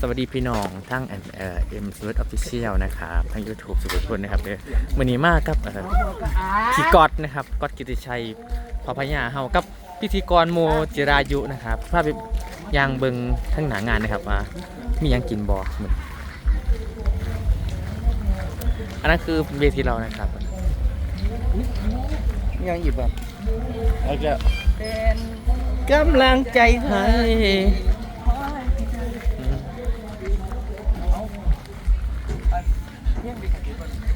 สวัสดีพี่น้องทั้งเอ่อเอ็มสวิตออฟฟิเชียลนะครับทั้ง YouTube สุดทุนนะครับเด้อวันนี้มากครับเอ่อพี่กอดนะครับกอดกิติชัยพอพญาเฮากับพิธีกรโมจิรายุนะครับพาไปยางเบิงทั้งหนางานนะครับว่ามีหยังกินบ่มื้ออันนั้นคือเวทีเรานะครับยังหยิบแบบแล้วก็เป็นกำลังใจให้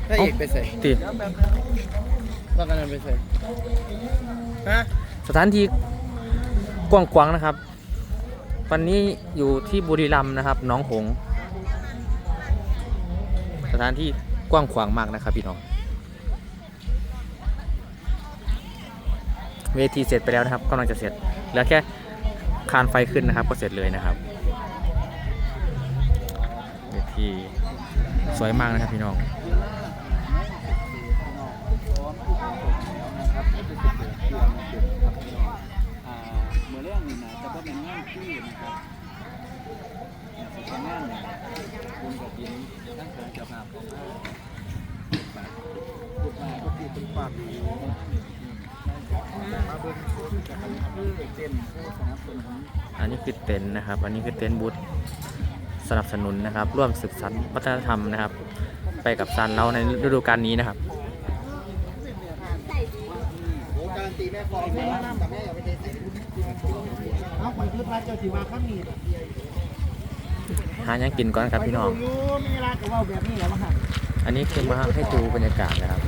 พระเอกไปใส่ติดว่ากันนั้นไปใส่ฮะสถานที่กว้างๆนะครับ วันนี้อยู่ที่บุรีรัมย์นะครับหน้องหงส์สถานที่กว้างขวางมากนะครับพี่น้อง เวทีเสร็จไปแล้วนะครับกำลังจะเสร็จเหลือแค่คานไฟขึ้นนะครับ ก็เสร็จเลยนะครับเวที สวยมากนะครับพี่น้องเมื่อเรื่องนี้นะจะเป็นงานที่นะครับเป็นงานบุญกับยินทั้งเกิดเจ้าภาพของเราบุญมาก็คือเป็นความดีมาเบิ่งจะทำคือเต้นผู้สนับสนุนอันนี้คือเต็นนะครับ อันนี้คือเต็นบูธ สนับสนุนนะครับ ร่วมสืบสานวัฒนธรรมนะครับ ไปกับซานเราในฤดูกาลนี้นะครับการตีแม่ฟองแม่น้ำกับแม่อย่าไปเตะเอาไปคือพระเจ้าสิว่าข้ามีหายังกินก่อนครับพี่น้อง อันนี้คือมาให้ดูบรรยากาศนะครับ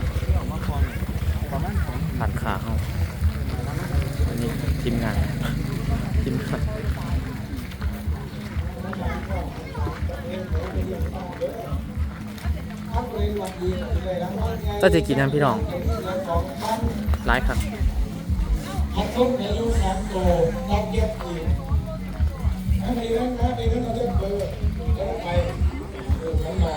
ผ่านขาเขาอันนี้ทีมงานทีมงาน ก็จะกินนะพี่น้องร้ายครับอัดต้นอายุสามโตรับเย็บอีกอันนี้นั้นนะนี่นั้นเราจะเบอร์จะไปเออขันมา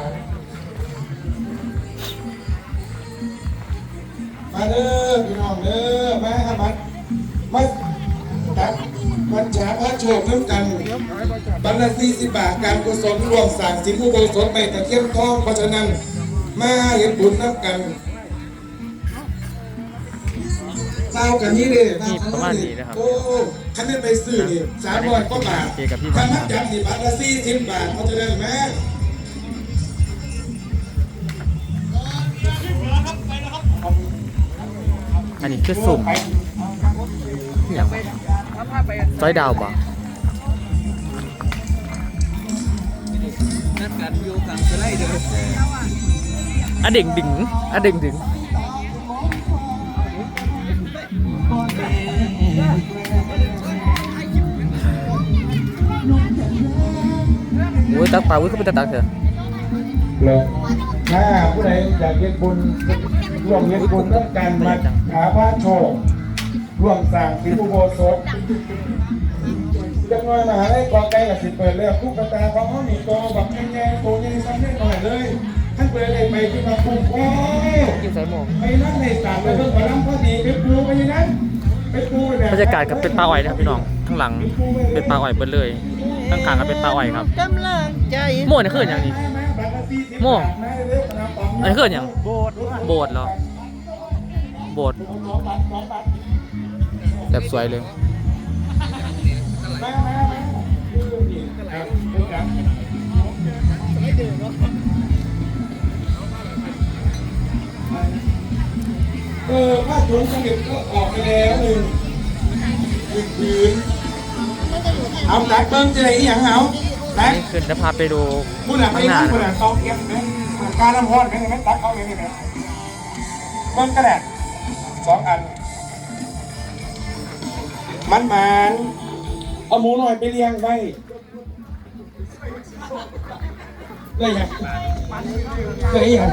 มาเด้อพี่น้องเด้อมาครับมามาตัด มันฉาพระโชคน้ำกันบรรณาสี่สิบบาทการกุศลรวมสั่งสินผู้บสุทธิ์ไปตะเคียนทองเพราะฉะนั้นมาเห็นบุญน้ำกันเศร้ากันนี้เลยนี่ประมาณนี้นะครับ โอ้คันนี้ไปซื้อนี่สามร้อยกว่าบาทโอเคกับพี่คันบานัทกจับนี่บาทละสี่สิบบาทเขาจะได้ไหมอันนี้คือสุ่มอย่าง ซอยดาวบ่นัดกันอยู่กลางสไลเดอร์อะเด่งดึงอะเด่งดึงโอ้ยตักปลาอุ้ยก็เป็นตาตักเถอะเลยถ้าผู้ใดอยากเย็นบุญร่วมเย็นบุญต้องการมาหาพระโชค ร่วมสร้างสิบุโบสถจังหวัดมหาลัยกองไก่กับสิเปิดเรื่องคู่กระตาของเขาหนีโตแบบแง่ๆโตยังซ้ำเล่นหน่อยเลยท่านเปิดเลยไปที่มาคุ้มโอ้กินสายหมกไปนั่งในศาลไปเพิ่งมาล้ำพอดีไปปูไปอยังนั้นไปปูไปแบบบรรยากาศกับเป็นปลาอ้อยนะครับพี่น้องข้างหลังเป็นปลาอ้อยเบิดเลยข้างๆก็เป็นปลาอ้อยครับกำลังใจโม่นี่คืออย่างนี้โม่อันนี้คืออย่างโบสถ์โบสถ์เหรอโบสถ์ แบบสวยเลยเออผ้าถุงสนิทก็ออกไปแล้วหนึ่งหนึ่งผืนเอาตักเบิ้งจะได้อีหยังเอาตักนี่คือจะพาไปดูผู้หลักข้าไม่งหน้ารู้นะผู้หลักตองเอียงนะการน้ำร้อนเป็นยังไงตักเขาเองนี่นะเบิ้งกระดาษสองอัน มันมันเอาหมูหน่อยไปเลี้ยงไว้เลยยังเลยยัง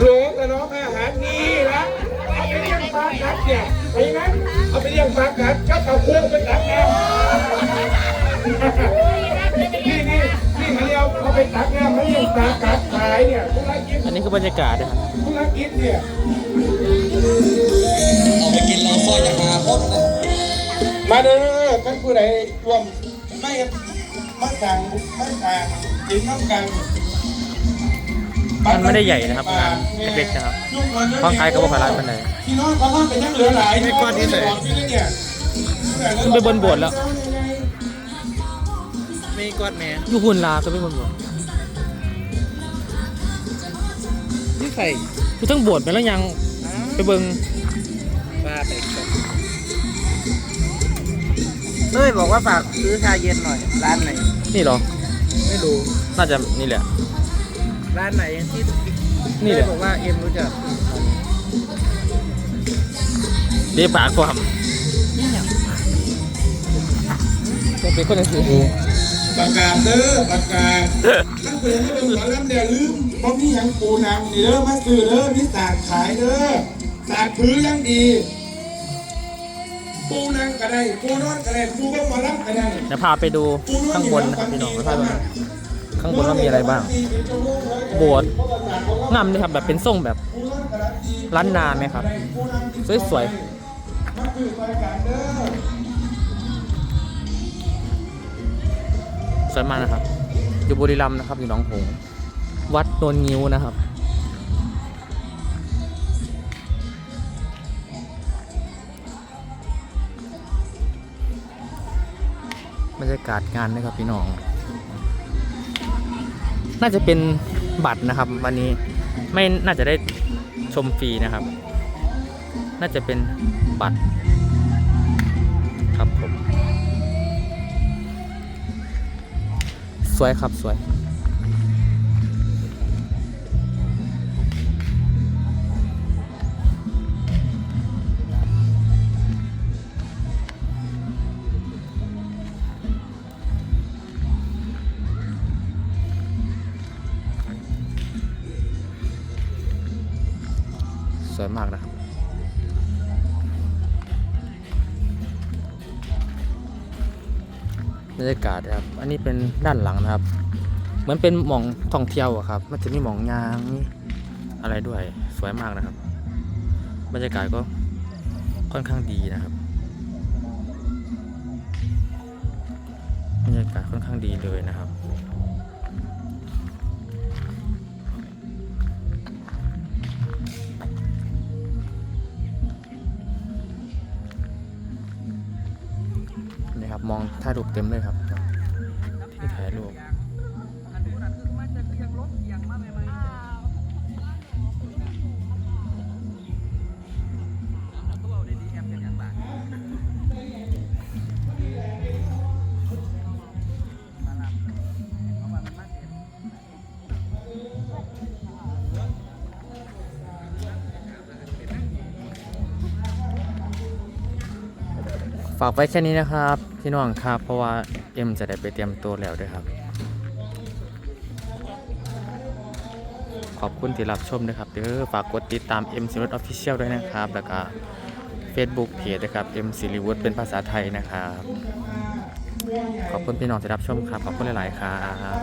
โลกแล้วน้องอาหารนี่นะเอาไปเลี้ยงปลากัดเนี่ยไปงั้นเอาไปเลี้ยงปลากัดก็เอาเครื่องไปตักน้ำนี่นี่นี่เขาเรียกเอาไปตักน้ำมาเลี้ยงปลากัด ขายเนี่ยธุรกิจอันนี้คือบรรยากาศนะครับธุรกิจเนี่ยเอาไปกินเราซอยจะหาคนมาเด้อกันผู้ใดรวมไม่มาสั่งมาสั่งกินน้ำกันมันไม่ได้ใหญ่นะครับงานเล็กๆนะครับบางครั้งก็บ่ค่อยร้ายปานใดพี่น้องเขาว่าเป็นยังเหลือหลายไม่ก้อนที่ไหนเนี่ยขึ้นไปบนโบสถ์แล้วไม่กอดแม่อยู่หุ่นลาก็ไปบนโบสถ์ ใส่อยู่ทั้งโบสถ์ไปแล้วยังไปเบิ่งว่าไปเอ้ยบอกว่าฝากซื้อชาเย็นหน่อย ร้านไหน นี่เหรอ ไม่รู้ น่าจะนี่แหละ ร้านไหนที่นี่แหละเอ้ยบอกว่าเอ็มรู้จักเดี๋ยวปากความจะเป็นคนอื่นประกาศเด้อประกาศถ้าเกิดไม่เป็นหมอลำเดี๋ยวลืม เพราะมีหยังปูนังนี่เด้อมาซื้อเด้อมีสากขายเด้อสากถือยังดี ปูนังก็ได้ปูนอนก็ได้ปูก็หมอลำก็ได้จะพาไปดูข้างบนนะครับพี่น้องไปพาไปดูข้างบนว่ามีอะไรบ้าง โบสถ์งามเลยครับแบบเป็นทรงแบบล้านนาไหมครับ สวยๆสวยมากนะครับ อยู่บุรีรัมย์นะครับอยู่หนองหง วัดโนนงิ้วนะครับ บรรยากาศงานนะครับพี่น้อง น่าจะเป็นบัตรนะครับ วันนี้ไม่น่าจะได้ชมฟรีนะครับ น่าจะเป็นบัตรครับผม สวยครับสวย วยมากนะครับบรรยากาศครับ อันนี้เป็นด้านหลังนะครับ เหมือนเป็นหมองท่องเที่ยวอะครับ มันจะมีหมองยางมีอะไรด้วย สวยมากนะครับ บรรยากาศก็ค่อนข้างดีนะครับ บรรยากาศค่อนข้างดีเลยนะครับ มองถ่ายรูปเต็มเลยครับ ฝากไว้แค่นี้นะครับพี่น้องครับ เพราะว่าเอ็มจะได้ไปเตรียมตัวแล้วด้วยครับ ขอบคุณที่รับชมนะครับเด้อฝากกดติดตาม M s i r i w o o d Official ด้วยนะครับ แล้วก็ Facebook Page นะครับ M s i r i w o o d เป็นภาษาไทยนะครับ ขอบคุณพี่น้องที่รับชมครับ ขอบคุณหลาย ๆ ครับ